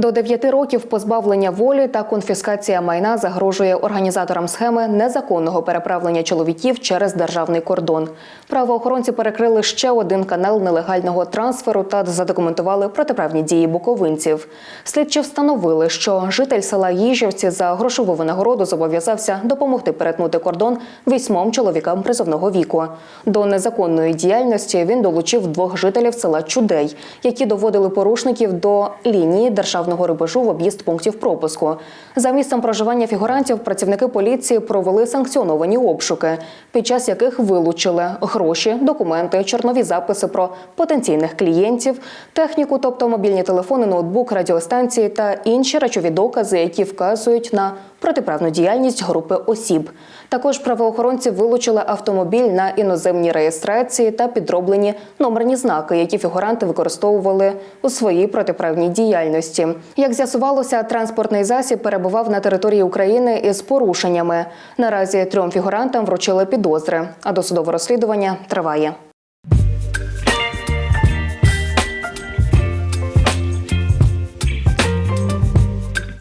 До 9 років позбавлення волі та конфіскація майна загрожує організаторам схеми незаконного переправлення чоловіків через державний кордон. Правоохоронці перекрили ще один канал нелегального трансферу та задокументували протиправні дії буковинців. Слідчі встановили, що житель села Їжівці за грошову винагороду зобов'язався допомогти перетнути кордон вісьмом чоловікам призовного віку. До незаконної діяльності він долучив двох жителів села Чудей, які доводили порушників до лінії державного рубежу в об'їзд пунктів пропуску. За місцем проживання фігурантів працівники поліції провели санкціоновані обшуки, під час яких вилучили гроші, документи, чорнові записи про потенційних клієнтів, техніку, тобто мобільні телефони, ноутбук, радіостанції та інші речові докази, які вказують на протиправну діяльність групи осіб. Також правоохоронці вилучили автомобіль на іноземній реєстрації та підроблені номерні знаки, які фігуранти використовували у своїй протиправній діяльності. Як з'ясувалося, транспортний засіб перебував на території України із порушеннями. Наразі трьом фігурантам вручили підозри, а досудове розслідування триває.